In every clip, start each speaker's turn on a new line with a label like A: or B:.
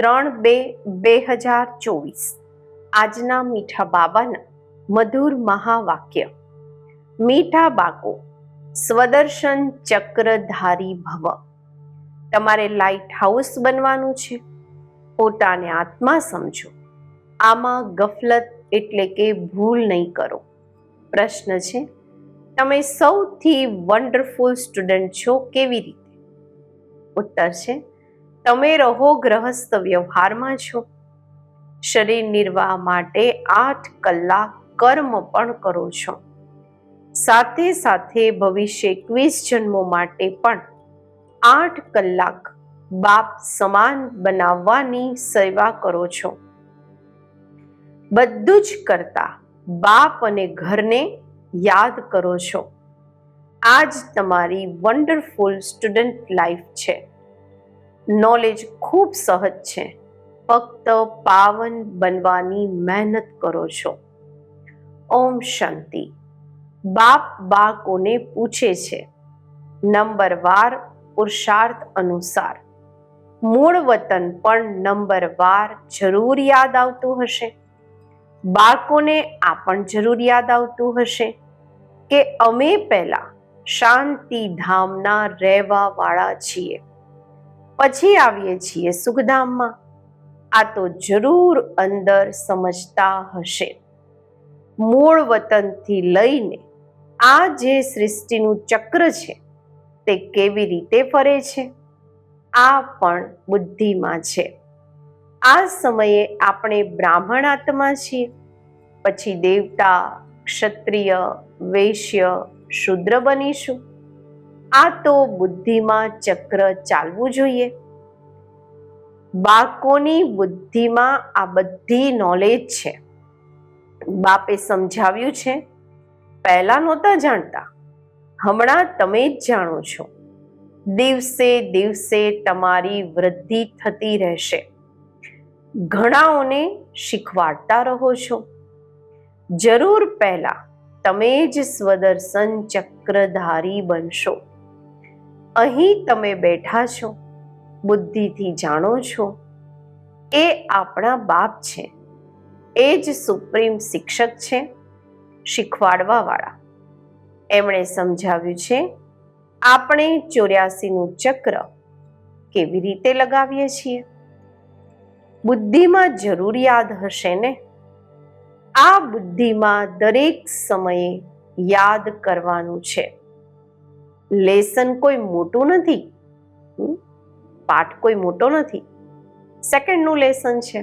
A: ત્રણ બે બે હજાર ચોવીસ. આજના મીઠા બાબાના મધુર મહાવાક્ય. મીઠા બાકો સ્વદર્શન ચક્રધારી ભવ. તમારે લાઇટ હાઉસ બનવાનું છે. પોતાને આત્મા સમજો. આમાં ગફલત એટલે કે ભૂલ નહીં કરો. પ્રશ્ન છે, તમે સૌથી વન્ડરફુલ સ્ટુડન્ટ છો કેવી રીતે? ઉત્તર છે તમે રહો ગ્રહસ્થ વ્યવહારમાં છો. શરીર નિર્વાહ માટે આઠ કલાક કર્મ પણ કરો છો. સાથે સાથે ભવિષ્ય એકવીસ જન્મો માટે પણ આઠ કલાક બાપ સમાન બનાવવાની સેવા કરો છો. બધું જ કરતા બાપ અને ઘરને યાદ કરો છો. આ જ તમારી વન્ડરફુલ સ્ટુડન્ટ લાઈફ છે. નોલેજ ખૂબ સહજ છે. ફક્ત પાવન બનવાની મહેનત કરો છો. ઓમ શાંતિ. બાપ બાકોને પૂછે છે, નંબર વાર પુરુષાર્થ અનુસાર. મૂળ વતન પણ નંબર વાર જરૂર યાદ આવતું હશે. બાળકોને આ પણ જરૂર યાદ આવતું હશે કે અમે પહેલા શાંતિ ધામના રહેવા વાળા છીએ. પછી આવીએ છીએ સુખધામમાં. આ તો જરૂર અંદર સમજતા હશે. મૂળ વતનથી લઈને આ જે સૃષ્ટિનું ચક્ર છે, તે કેવી રીતે ફરે છે? આ પણ બુદ્ધિમાં છે. આ સમયે આપણે બ્રાહ્મણ આત્મા છીએ. પછી દેવતા, ક્ષત્રિય, વૈશ્ય, શુદ્ર બનીશું. આ તો બુદ્ધિમાં ચક્ર ચાલવું જોઈએ. બાળકોની બુદ્ધિમાં આ બધી નોલેજ છે. બાપે સમજાવ્યું છે. પહેલા નહોતા જાણતા. હમણાં તમે જ જાણો છો. દિવસે દિવસે તમારી વૃદ્ધિ થતી રહેશે. ઘણાઓને શીખવાડતા રહો છો. જરૂર પહેલા તમે જ સ્વદર્શન ચક્રધારી બનશો. અહીં તમે બેઠા છો, બુદ્ધિથી જાણો છો. એ આપણા બાપ છે. એ જ સુપ્રીમ શિક્ષક છે શીખવાડવા વાળા એમણે સમજાવ્યું છે, આપણે ચોર્યાસીનું ચક્ર કેવી રીતે લગાવીએ છીએ? બુદ્ધિમાં જરૂર યાદ હશે ને? આ બુદ્ધિમાં દરેક સમયે યાદ કરવાનું છે. લેસન કોઈ મોટું નથી? પાઠ કોઈ મોટો નથી. સેકન્ડનું લેસન છે.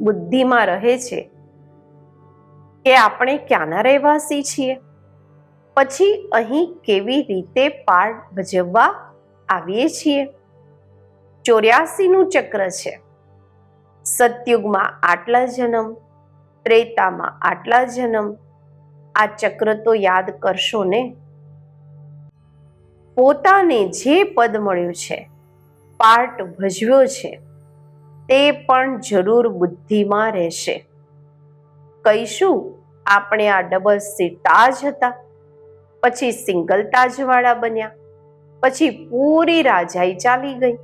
A: બુદ્ધિમાં રહે છે કે આપણે ક્યાંના રહેવાસી છીએ? પછી અહીં કેવી રીતે પાઠ ભજવવા આવીએ છીએ? ચોર્યાસીનું ચક્ર છે. સતયુગમાં આટલા જન્મ, ત્રેતામાં આટલા જન્મ. આ ચક્ર તો યાદ કરશો ને? પોતાને જે પદ મળ્યું છે, પાર્ટ ભજવ્યો છે, તે પણ જરૂર બુદ્ધિમાં રહેશે. કહીશું, આપણે આ ડબલ સીટા જ હતા. પછી સિંગલ તાજવાળા બન્યા. પછી પૂરી રાજાઈ ચાલી ગઈ.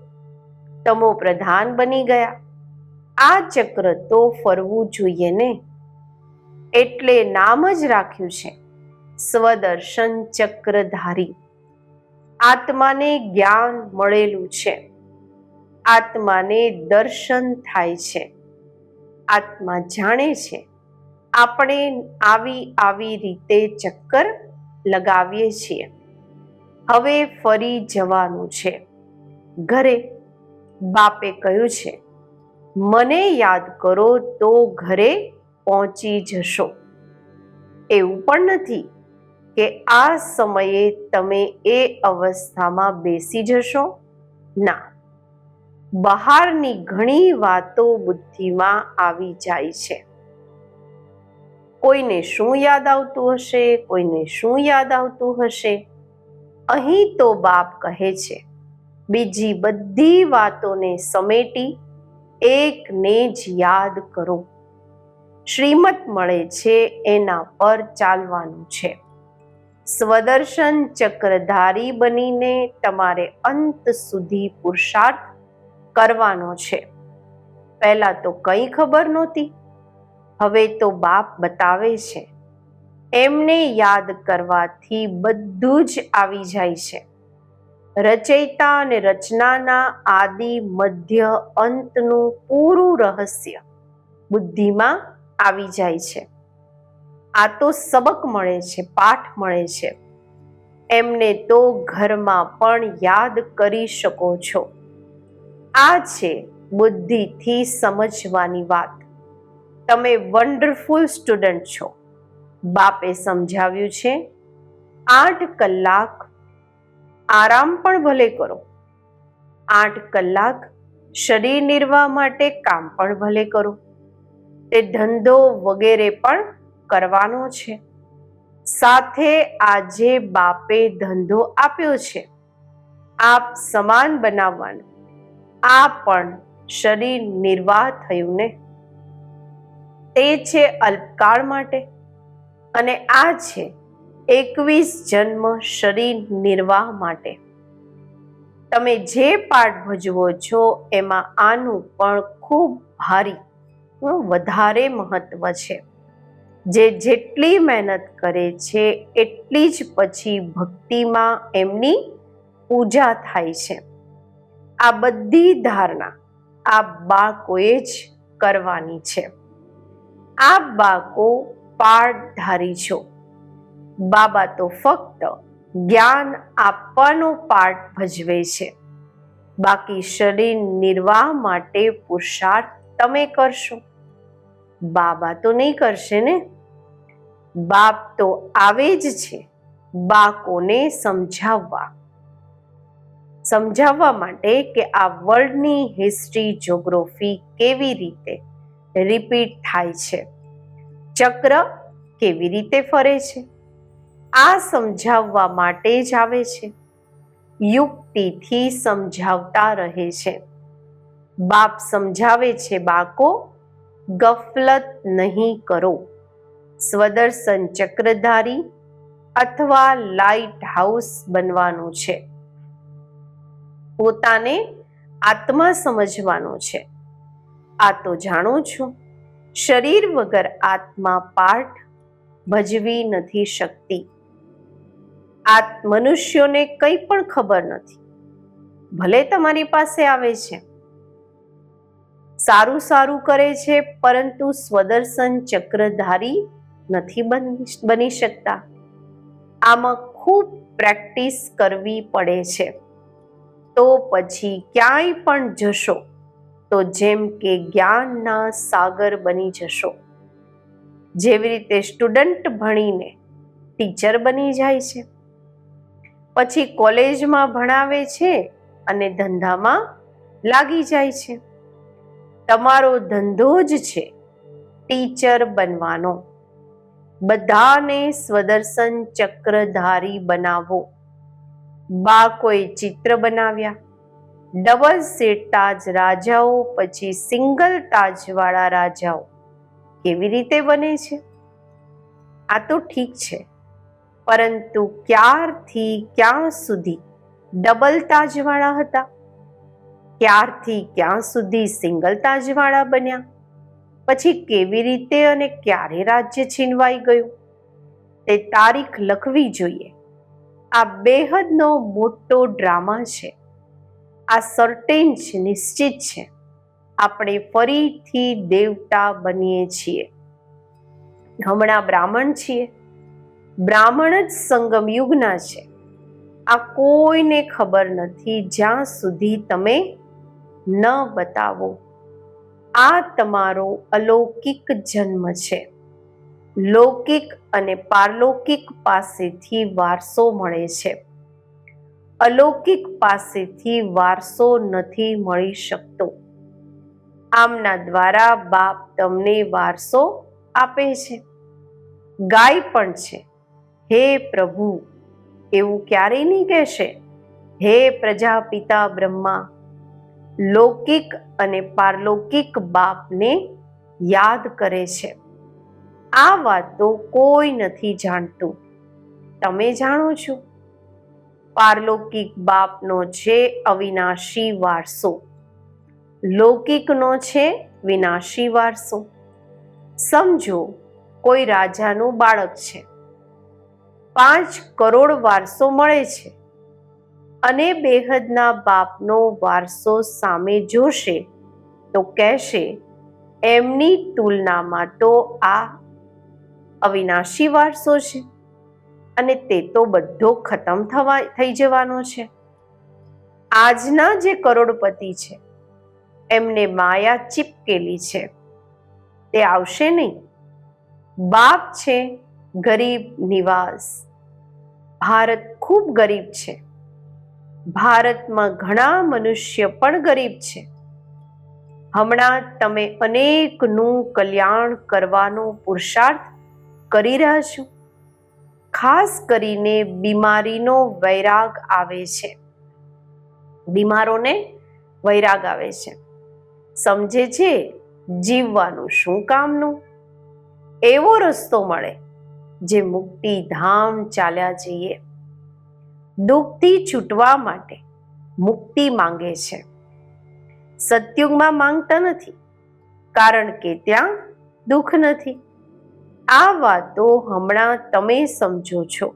A: તમો પ્રધાન બની ગયા. આ ચક્ર તો ફરવું જોઈએ ને? એટલે નામ જ રાખ્યું છે, સ્વદર્શન ચક્રધારી. આત્માને જ્ઞાન મળેલું છે. આત્માને દર્શન થાય છે. આત્મા જાણે છે. આપણે આવી આવી રીતે ચક્કર લગાવીએ છીએ. હવે ફરી જવાનું છે. ઘરે બાપે કહ્યું છે, મને યાદ કરો તો ઘરે પહોંચી જશો. એવું પણ નથી. કે આ સમયે તમે એ અવસ્થામાં બેસી જશો? ના. બહારની ઘણી વાતો બુદ્ધિમાં આવી જાય છે. કોઈને શું યાદ આવતું હશે? કોઈને શું યાદ આવતું હશે? અહીં તો બાપ કહે છે, બીજી બધી વાતોને સમેટી એકને જ યાદ કરો. શ્રીમત મળે છે એના પર ચાલવાનું છે. સ્વદર્શન ચક્રધારી બનીને તમારે અંત સુધી પુરુષાર્થ કરવાનો છે. પહેલા તો કંઈ ખબર નહોતી, હવે તો બાપ બતાવે છે. એમને યાદ કરવાથી બધું જ આવી જાય છે. રચયિતા અને રચનાના આદિ મધ્ય અંતનું પૂરું રહસ્ય બુદ્ધિમાં આવી જાય છે. આ તો સબક મળે છે, પાઠ મળે છે. એમને તો ઘરમાં પણ યાદ કરી શકો છો. આ છે બુદ્ધિથી સમજવાની વાત. તમે વન્ડરફુલ સ્ટુડન્ટ છો. બાપે સમજાવ્યું છે, આઠ કલાક આરામ પણ ભલે કરો. આઠ કલાક શરીર નિર્વાહ માટે કામ પણ ભલે કરો. તે ધંધો વગેરે પણ કરવાનો છે. સાથે આજે બાપે ધંધો આપ્યો છે. આપ સમાન બનાવવાનું. આ પણ શરીર નિર્વાહ થયું ને. તે છે અલ્પકાળ માટે. અને આ છે એકવીસ જન્મ શરીર નિર્વાહ માટે. તમે જે પાઠ ભજવો છો એમાં આનું પણ ખૂબ ભારી વધારે મહત્વ છે. જે જેટલી મહેનત કરે છે, એટલી જ પછી ભક્તિમાં એમની પૂજા થાય છે. આ બધી ધારણા આ બાળકોએ જ કરવાની છે. આ બાળકો પાઠધારી છો. બાબા તો ફક્ત જ્ઞાન આપવાનો પાઠ ભજવે છે. બાકી શરીર નિર્વાહ માટે પુરુષાર્થ તમે કરશો. બાબા તો નહીં કરશે ને? બાપ તો આવે જ છે. બાકોને સમજાવવા. સમજાવવા માટે કે આ વર્લ્ડની હિસ્ટ્રી જોગ્રાફી કેવી રીતે રિપીટ થાય છે. ચક્ર કેવી રીતે ફરે છે. આ સમજાવવા માટે જ આવે છે. યુક્તિથી સમજાવતા રહે છે. બાપ સમજાવે છે બાકો, ગફલત નહીં કરો. સ્વદર્શન ચક્રધારી અથવા લાઇટ હાઉસ બનવાનું છે. પોતાને આત્મા સમજવાનો છે. આ તો જાણું છું, શરીર વગર આત્મા પાઠ ભજવી નથી શકતી. આ મનુષ્યોને કંઈ પણ ખબર નથી. ભલે તમારી પાસે આવે છે. સારું સારું કરે છે, પરંતુ સ્વદર્શન ચક્રધારી નથી બની શકતા. આમાં ખૂબ પ્રેક્ટિસ કરવી પડે છે. તો પછી ક્યાંય પણ જશો, તો જેમ કે જ્ઞાનના સાગર બની જશો. જેવી રીતે સ્ટુડન્ટ ભણીને ટીચર બની જાય છે. પછી કોલેજમાં ભણાવે છે અને ધંધામાં લાગી જાય છે. તમારો ધંધો જ છે ટીચર બનવાનો. બધાને સ્વદર્શન ચક્રધારી બનાવો. બાળકોએ ચિત્ર બનાવ્યા. ડબલ સેટ તાજ રાજાઓ, પછી સિંગલ તાજવાળા રાજાઓ. કેવી રીતે બને છે? આ તો ઠીક છે, પરંતુ ક્યારથી ક્યાં સુધી ડબલ તાજવાળા હતા? ક્યારથી ક્યાં સુધી સિંગલ તાજવાળા બન્યા? પછી કેવી રીતે અને ક્યારે રાજ્ય છીનવાઈ ગયું? તે તારીખ લખવી જોઈએ. આ બેહદનો મોટો ડ્રામા છે. આ સર્ટેન છે નિશ્ચિત છે. આપણે ફરીથી દેવતા બનીએ છીએ. હમણાં બ્રાહ્મણ છીએ. બ્રાહ્મણ જ સંગમ યુગના છે. આ કોઈને ખબર નથી જ્યાં સુધી તમે ન બતાવો. આ તમારો અલૌકિક જન્મ છે. લૌકિક અને પારલૌકિક પાસેથી વારસો મળે છે. અલૌકિક પાસેથી વારસો નથી મળી શકતો. આમના દ્વારા બાપ તમને વારસો આપે છે. ગાય પણ છે. હે પ્રભુ, એવું ક્યારેય નહીં કહેશે. હે પ્રજાપિતા બ્રહ્મા લૌકિક અને પારલૌકિક બાપને યાદ કરે છે. આ વાત તો કોઈ નથી જાણતું. તમે જાણો છો? પારલૌકિક બાપનો છે અવિનાશી વારસો. લૌકિકનો છે વિનાશી વારસો. સમજો, કોઈ રાજાનું બાળક છે. પાંચ કરોડ વારસો મળે છે. અને બેહદના બાપનો વારસો સામે જોશે તો કહેશે, એમની તુલનામાં તો આ અવિનાશી વારસો છે અને તે તો બધો ખતમ થવા, થઈ જવાનો છે. આજના જે કરોડપતિ છે, એમને માયા ચીપકેલી છે. તે આવશે નહીં. બાપ છે ગરીબ નિવાસ. ભારત ખૂબ ગરીબ છે. ભારતમાં ઘણા મનુષ્ય પણ ગરીબ છે. હમણાં તમે અનેકનું કલ્યાણ કરવાનો પુરુષાર્થ કરી રહ્યા છો. ખાસ કરીને બીમારીનો વૈરાગ આવે છે. બીમારોને વૈરાગ આવે છે. સમજે છે જીવવાનું શું કામનું? એવો રસ્તો મળે, જે મુક્તિ ધામ ચાલ્યા જઈએ. દુઃખથી છૂટવા માટે મુક્તિ માંગે છે. સત્યુગમાં માંગતા નથી, કારણ કે ત્યાં દુઃખ નથી. આ વાતો હમણાં તમે સમજો છો.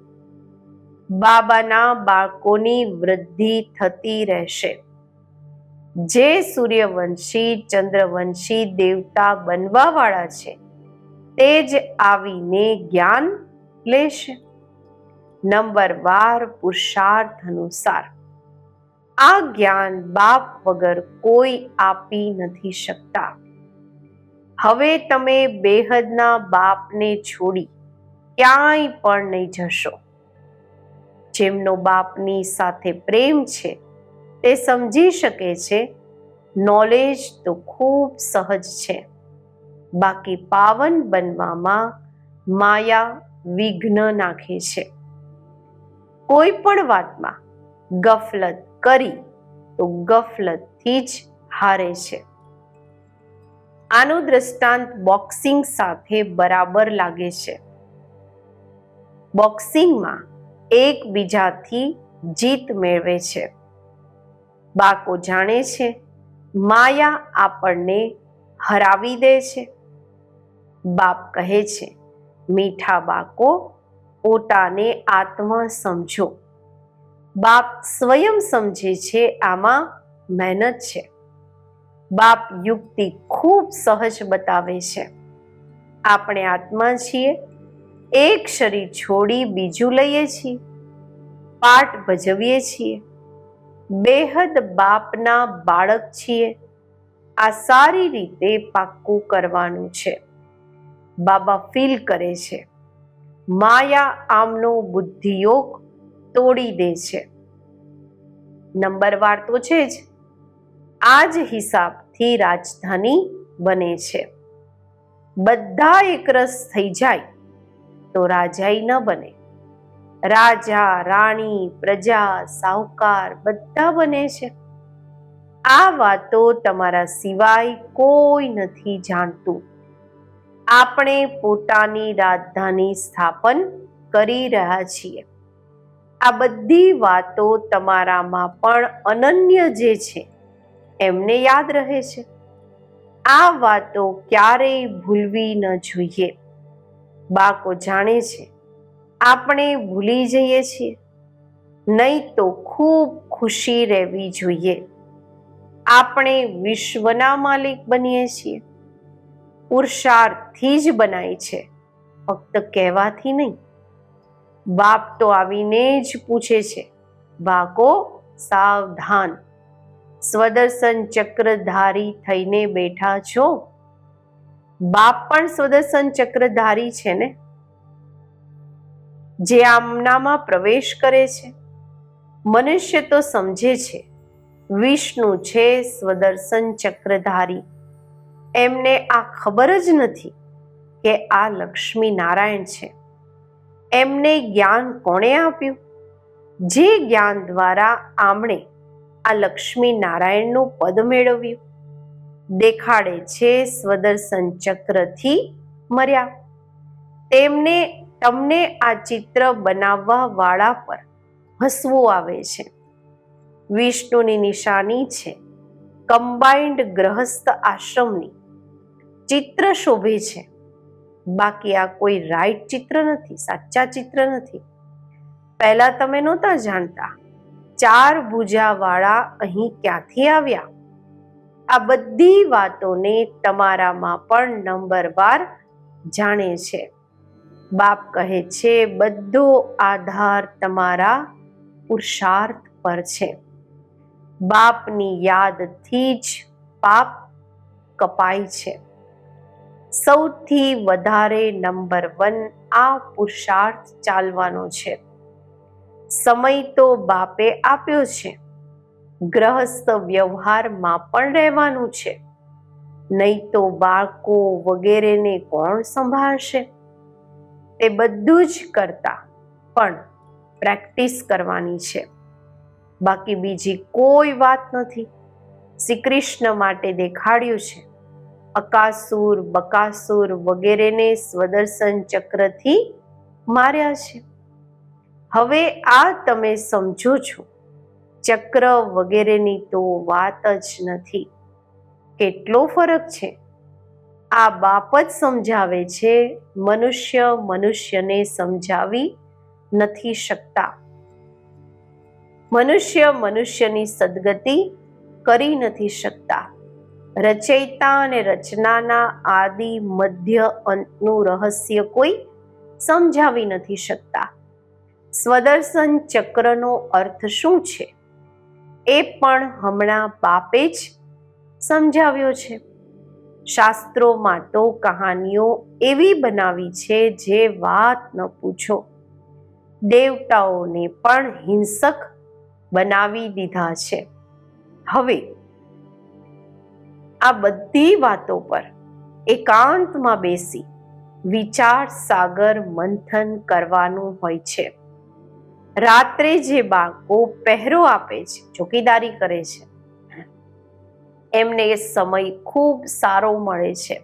A: બાબાના બાળકોની વૃદ્ધિ થતી રહેશે. જે સૂર્યવંશી, ચંદ્રવંશી દેવતા બનવા વાળા છે, તે જ આવીને જ્ઞાન લેશે. નંબરવાર પુરુષાર્થ અનુસાર આ જ્ઞાન બાપ વગર કોઈ આપી નથી શકતા. હવે તમે બેહદના બાપને છોડી ક્યાંય પણ નહીં જશો. જેમનો બાપની સાથે પ્રેમ છે, તે સમજી શકે છે નોલેજ તો ખૂબ સહજ છે. બાકી પાવન બનવામાં માયા વિઘ્ન નાખે છે. કોઈ પણ વાતમાં ગફલત કરી તો ગફલતથી જ હારે છે. આનું દ્રષ્ટાંત બોક્સિંગ સાથે બરાબર લાગે છે. બોક્સિંગમાં એકબીજાથી જીત મેળવે છે. બાકો જાણે છે, માયા આપણને હરાવી દે છે. બાપ કહે છે, મીઠા બાકો પોતાને આત્મા સમજો. બાપ સ્વયં સમજે છે આમાં મહેનત છે. બાપ યુક્તિ ખૂબ સહજ બતાવે છે. આપણે આત્મા છીએ, એક શરીર છોડી બીજું લઈએ છીએ, પાઠ ભજવીએ છીએ, બેહદ બાપના બાળક છીએ, આ સારી રીતે પાક્કું કરવાનું છે. બાબા ફીલ કરે છે. માયા આમનો બુદ્ધિયોગ તોડી દે છે. નંબરવાર તો છે જ. આ જ હિસાબથી રાજધાની બને છે. બધા એકરસ થઈ જાય તો રાજાઈ ન બને. રાજા, રાણી, પ્રજા, સાહુકાર બધા બને છે. આ વાતો તમારા સિવાય કોઈ નથી જાણતું. આપણે પોતાની રાજધાની સ્થાપન કરી રહ્યા છીએ. આ બધી વાતો તમારામાં પણ અનન્ય જે છે, એમને યાદ રહે છે. આ વાતો ક્યારેય ભૂલવી ન જોઈએ. બાકો જાણે છે, આપણે ભૂલી જઈએ છીએ. નહીં તો ખૂબ ખુશી રહેવી જોઈએ. આપણે વિશ્વના માલિક બનીએ છીએ. પુરુષાર્થથી જ બનાય છે. ફક્ત કહેવાથી નહીં. બાપ તો આવીને જ પૂછે છે બાકો સાવધાન. સ્વદર્શન ચક્રધારી થઈને બેઠા છો? બાપ પણ સ્વદર્શન ચક્રધારી છે ને? જે આમનામાં પ્રવેશ કરે છે. મનુષ્ય તો સમજે છે, વિષ્ણુ છે સ્વદર્શન ચક્રધારી. એમને આ ખબર જ નથી કે આ લક્ષ્મી નારાયણ છે. એમને જ્ઞાન કોણે આપ્યું? જે જ્ઞાન દ્વારા આમણે આ લક્ષ્મી નારાયણનું પદ મેળવ્યું. દેખાડે છે સ્વદર્શન ચક્રથી મર્યા. તેમને, તમને આ ચિત્ર બનાવવા વાળા પર હસવું આવે છે. વિષ્ણુની નિશાની છે. કમ્બાઇન્ડ ગ્રહસ્થ આશ્રમની ચિત્ર શોભે છે. બાકી આ કોઈ રાઈટ ચિત્ર નથી, સાચા ચિત્ર નથી. પહેલા તમે નહોતા જાણતા. ચાર ભુજાવાળા અહીં ક્યાંથી આવ્યા? આ બધી વાતોને તમારામાં પણ નંબરવાર જાણે છે. બાપ કહે છે, બધો આધાર તમારા પુરુષાર્થ પર છે. બાપની યાદથી જ પાપ કપાય છે. સૌથી વધારે નંબર વન આ પુરુષાર્થ ચાલવાનો છે. સમય તો બાપે આપ્યો છે. ગ્રહસ્થ વ્યવહારમાં પણ રહેવાનું છે. નહીં તો બાળકો વગેરેને કોણ સંભાળશે? તે બધું જ કરતા પણ પ્રેક્ટિસ કરવાની છે. બાકી બીજી કોઈ વાત નથી. શ્રી કૃષ્ણ માટે દેખાડ્યું છે. અકાસુર, બકાસુર વગેરેને સ્વદર્શન ચક્રથી માર્યા છે. હવે આ તમે સમજો છો. ચક્ર વગેરેની તો વાત જ નથી. કેટલો ફરક છે? આ બાપ જ સમજાવે છે, મનુષ્ય મનુષ્યને સમજાવી નથી શકતા. મનુષ્ય મનુષ્યની સદગતિ કરી નથી શકતા. રચયિતા અને રચનાના આદિ મધ્ય અંતનું રહસ્ય કોઈ સમજાવી નથી શકતા. સ્વદર્શન ચક્રનો અર્થ શું છે? એ પણ હમણાં બાપે જ સમજાવ્યો છે. શાસ્ત્રોમાં તો કહાનીઓ એવી બનાવી છે જે વાત ન પૂછો. દેવતાઓને પણ હિંસક બનાવી દીધા છે. હવે આ બધી વાતો પર એકાંતમાં બેસી વિચાર સાગર મંથન કરવાનું હોય છે. રાત્રે જે બાળકો પહેરો આપે છે, ચોકીદારી કરે છે, એમને એ સમય ખૂબ સારો મળે છે.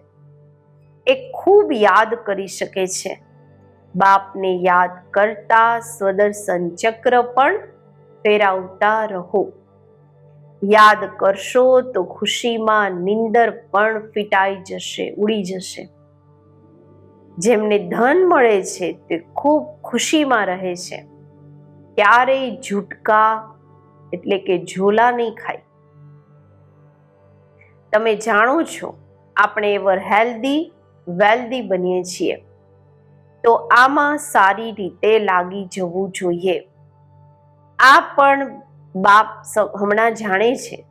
A: એ ખૂબ યાદ કરી શકે છે. બાપને યાદ કરતા સ્વદર્શન ચક્ર પણ ફેરાવતા રહો. યાદ કરશો તો ખુશીમાં નિંદર પણ ફિટાઈ જશે, ઉડી જશે. જેમને ધન મળે છે તે ખૂબ ખુશીમાં રહે છે. ક્યારેય ઝૂટકા એટલે કે ઝોલા નહીં ખાય. તમે જાણો છો, આપણે એવર હેલ્ધી, વેલ્ધી બનીએ છીએ. તો આમાં સારી રીતે લાગી જવું જોઈએ. આ પણ બાપ હમણાં જાણે છે.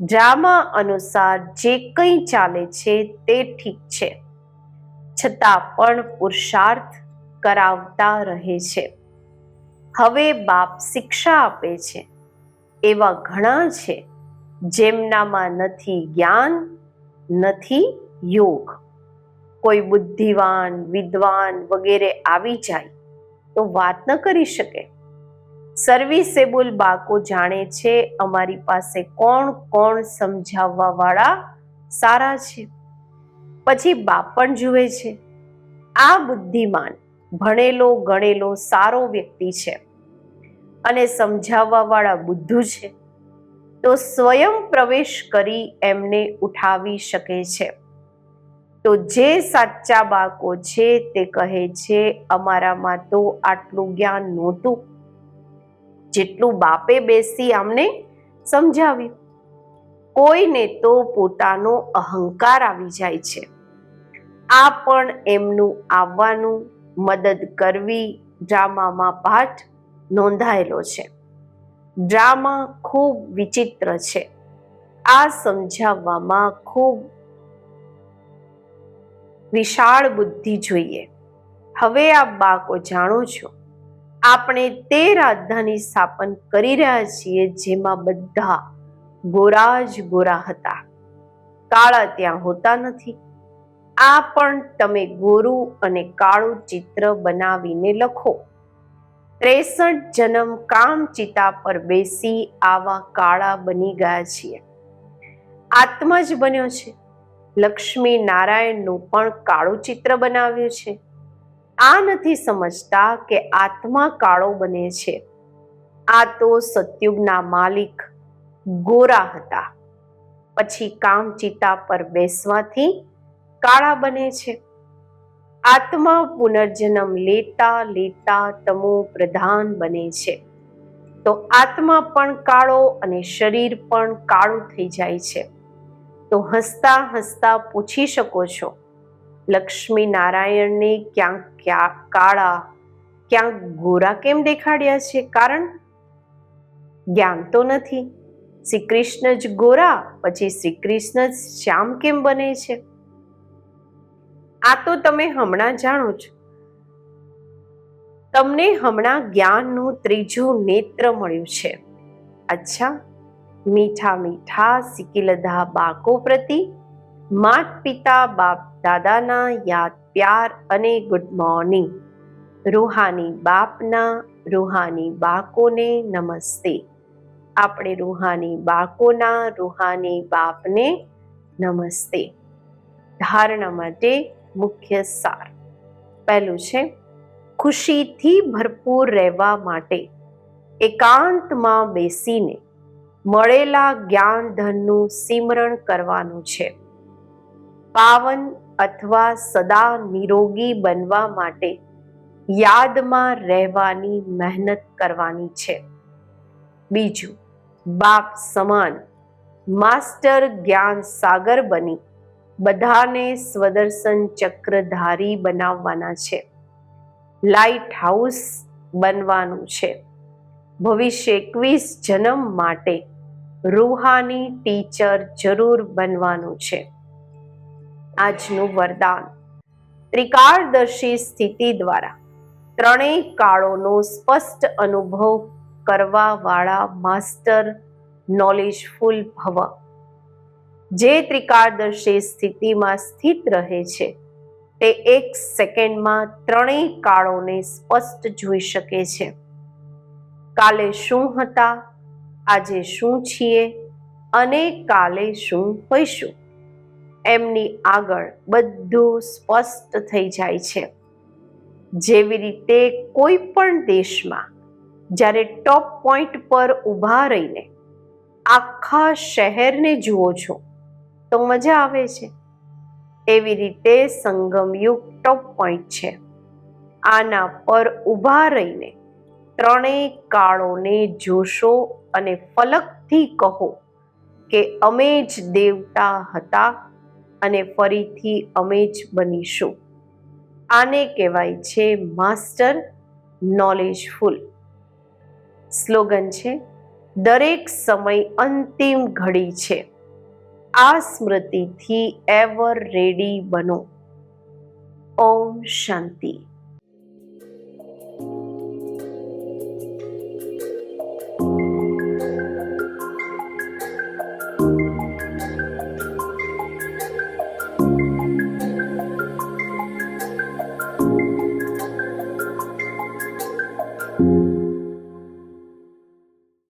A: ડ્રામા અનુસાર જે કંઈ ચાલે છે તે ઠીક છે. છતાં પણ પુરુષાર્થ કરાવતા રહે છે. હવે બાપ શિક્ષા આપે છે. એવા ઘણા છે જેમનામાં નથી જ્ઞાન, નથી યોગ. કોઈ બુદ્ધિવાન, વિદ્વાન વગેરે આવી જાય તો વાત ન કરી શકે. સર્વિસેબલ બાકો જાણે છે અમારી પાસે કોણ કોણ સમજાવવા વાળા સારા છે. પછી બાપ પણ જુએ છે. આ બુદ્ધિમાન ભણેલો, ગણેલો, સારો વ્યક્તિ છે અને સમજાવવા વાળા બુદ્ધુ છે. તો સ્વયં પ્રવેશ કરી એમને ઉઠાવી શકે છે. તો જે સાચા બાળકો છે તે કહે છે, અમારામાં તો આટલું જ્ઞાન નહોતું. જેટલું બાપે બેસી આમને સમજાવ્યું. કોઈને તો પોતાનો અહંકાર આવી જાય છે. આ પણ એમનું આવવાનું મદદ કરવી ડ્રામામાં પાઠ નોંધાયેલો છે. ડ્રામા ખૂબ વિચિત્ર છે. આ સમજાવવામાં ખૂબ વિશાળ બુદ્ધિ જોઈએ. હવે આ બાળકો જાણો છો આપણે તે રાજધાની સ્થાપન કરી રહ્યા છીએ જેમાં બધા ગોરા જ ગોરા હતા. કાળા ત્યાં હોતા નથી. આ પણ તમે ગોરું અને કાળું ચિત્ર બનાવીને લખો. ત્રેસઠ જન્મ કામ ચિતા પર બેસી આવા કાળા બની ગયા છીએ. આત્મા જ બન્યો છે. લક્ષ્મી નારાયણનું પણ કાળું ચિત્ર બનાવ્યું છે. આ નથી સમજતા કે આત્મા કાળો બને છે. આ તો સતયુગના માલિક ગોરા હતા. પછી કામચિતા પર બેસવાથી કાળા બને છે. આત્મા પુનર્જન્મ લેતા લેતા તમો પ્રધાન બને છે. તો આત્મા પણ કાળો અને શરીર પણ કાળું થઈ જાય છે. તો હસતા હસતા પૂછી શકો છો લક્ષ્મી નારાયણને ક્યાંક ક્યાંક કાળા, ક્યાંક ગોરા કેમ દેખાડ્યા છે? કારણ જ્ઞાન તો નથી. શ્રી કૃષ્ણ જ ગોરા, પછી શ્રી કૃષ્ણ જ શ્યામ કેમ બને છે? આ તો તમે હમણાં જાણો છો. તમને હમણાં જ્ઞાનનું ત્રીજું નેત્ર મળ્યું છે. અચ્છા, મીઠા મીઠા સિકિલધા બાકો પ્રતિ, માત પિતા બાપ દાદાના યાદ પ્યાર અને ગુડ મોર્નિંગ રૂહાની બાપના રૂહાની બાકોને નમસ્તે. આપણે રૂહાની બાકોના રૂહાની બાપને નમસ્તે. ધારણા માટે મુખ્ય સાર. પહેલું છે, ખુશીથી ભરપૂર રહેવા માટે એકાંતમાં બેસીને મળેલા જ્ઞાન ધનનું સિમરણ કરવાનું છે. પાવન અથવા સદા નિરોગી બનવા માટે યાદમાં રહેવાની મહેનત કરવાની છે. બીજું, બાપ સમાન, માસ્ટર જ્ઞાન સાગર બની, બધાને સ્વદર્શન ચક્રધારી બનાવવાના છે. લાઇટ હાઉસ બનવાનું છે. ભવિષ્ય એકવીસ જન્મ માટે રૂહાની ટીચર જરૂર બનવાનું છે. આજનું વરદાન. ત્રિકાળદર્શી સ્થિતિ દ્વારા ત્રણેય કાળોનો સ્પષ્ટ અનુભવ કરવાવાળા માસ્ટર નોલેજફુલ ભવ. જે ત્રિકાળદર્શી સ્થિતિમાં સ્થિત રહે છે, તે એક સેકન્ડમાં ત્રણેય કાળોને સ્પષ્ટ જોઈ શકે છે. કાલે શું હતા? આજે શું છીએ? અને કાલે શું હોઈશું? એમની આગળ બધું સ્પષ્ટ થઈ જાય છે. જેવી રીતે કોઈ પણ દેશમાં જ્યારે ટોપ પોઈન્ટ પર ઊભા રહીને આખા શહેરને જુઓ છો, તો મજા આવે છે. એવી રીતે સંગમયુગ ટોપ પોઈન્ટ છે. આના પર ઊભા રહીને ત્રણેય કાળોને જોશો અને ફલકથી કહો કે અમે જ દેવતા હતા અને ફરીથી અમે જ બનીશું. આને કહેવાય છે માસ્ટર નોલેજફુલ. સ્લોગન છે, દરેક સમય અંતિમ ઘડી છે. આ સ્મૃતિથી એવર રેડી બનો. ઓમ શાંતિ.